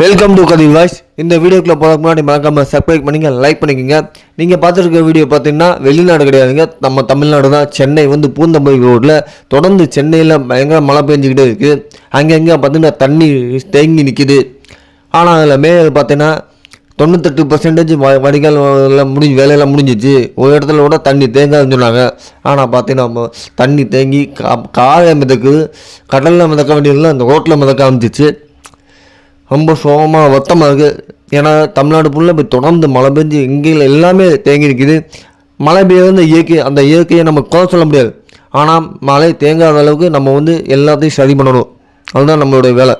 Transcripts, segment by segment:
Welcome to கதி voice இந்த வீடியோக்குள்ள போகிறதுக்கு முன்னாடி மறக்காம சப்ஸ்கிரைப் பண்ணிங்க லைக் பண்ணிக்கோங்க. நீங்கள் பார்த்துருக்க வீடியோ பார்த்தீங்கன்னா வெளிநாடு கிடையாதுங்க. நம்ம தமிழ்நாடு தான் சென்னை வந்து பூந்தம்பை ரோட்டில் தொடர்ந்து சென்னையில் பயங்கர மழை பெஞ்சுக்கிட்டே இருக்குது. அங்கங்கே பார்த்தீங்கன்னா தண்ணி தேங்கி நிற்கிது ஆனால் அதில் மேலே பார்த்தீங்கன்னா தொண்ணூத்தெட்டு பர்சன்டேஜ் வடிகால் எல்லாம் முடிஞ்சு வேலையெல்லாம் முடிஞ்சிச்சு. ஒரு இடத்துல கூட தண்ணி தேங்காதுன்னு சொன்னாங்க. ஆனால் பார்த்தீங்கன்னா தண்ணி தேங்கி கா காலை மிதக்குது. கடலில் மிதக்க வேண்டியதில்லை அந்த ரோட்டில் மிதக்க ஆரம்பிச்சிச்சு. ரொம்ப சோகமாக வத்தமாக இருக்குது ஏன்னா தமிழ்நாடு ஃபுல்லாக இப்போ தொடர்ந்து மழை பெஞ்சு இங்கே எல்லாமே தேங்கி நிற்கிது மழை பெய்யறது இயற்கை அந்த இயற்கையை நம்ம குறை சொல்ல முடியாது. ஆனால் மழை தேங்காத அளவுக்கு நம்ம வந்து எல்லாத்தையும் சரி பண்ணணும். அதுதான் நம்மளுடைய வேலை.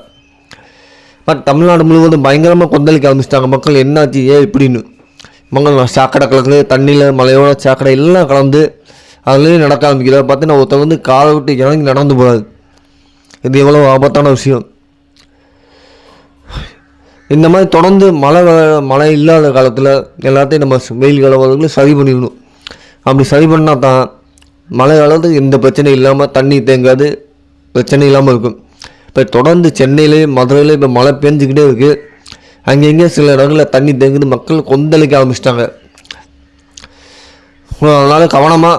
பட் தமிழ்நாடு முழுவதும் பயங்கரமாக கொந்தளிக்க ஆரம்பிச்சிட்டாங்க. மக்கள் என்னாச்சு ஏன் இப்படின்னு. மக்கள் சாக்கடை கலக்குது தண்ணியில் மழையோட சாக்கடை எல்லாம் கலந்து அதுலேயும் நடக்க ஆரம்பிக்குது பார்த்தீங்கன்னா ஒருத்தர் வந்து காலை விட்டு இறங்கி நடந்து போகாது இது எவ்வளோ ஆபத்தான விஷயம். இந்த மாதிரி தொடர்ந்து மழை மழை இல்லாத காலத்தில் எல்லாத்தையும் நம்ம வெயில் காலம் சரி பண்ணிடணும். அப்படி சரி பண்ணால் தான் மழை காலத்துக்கு எந்த பிரச்சனையும் இல்லாமல் தண்ணி தேங்காது பிரச்சனை இல்லாமல் இருக்கும். இப்போ தொடர்ந்து சென்னையிலே மதுரையிலே இப்போ மழை பெஞ்சிக்கிட்டே இருக்குது அங்கங்கே சில இடங்களில் தண்ணி தேங்குது மக்கள் கொந்தளிக்க ஆரம்பிச்சிட்டாங்க. அதனால் கவனமாக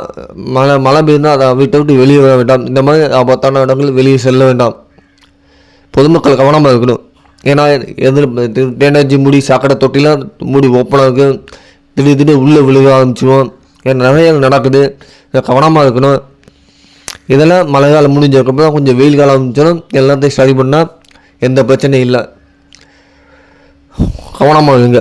மழை மழை பெய்தால் அதை வீட்டை விட்டு வெளியே வர வேண்டாம். இந்த மாதிரி ஆபத்தான இடங்கள் வெளியே செல்ல வேண்டாம். பொதுமக்கள் கவனமாக இருக்கணும். ஏன்னா எதிர் டேனர்ஜி மூடி சாக்கடை தொட்டிலாம் மூடி ஓப்பனாக இருக்கும் திடீர் திடீர் உள்ளே விழுக ஆரம்பிச்சிடுவோம் ஏன்னா நிறைய நடக்குது. கவனமாக இருக்கணும். இதெல்லாம் மழை காலம் முடிஞ்சதுக்கப்புறம் கொஞ்சம் வெயில் காலம் ஆரம்பிச்சிடும் எல்லாத்தையும் சரி பண்ணால் எந்த பிரச்சனையும் இல்லை. கவனமாக இருங்க.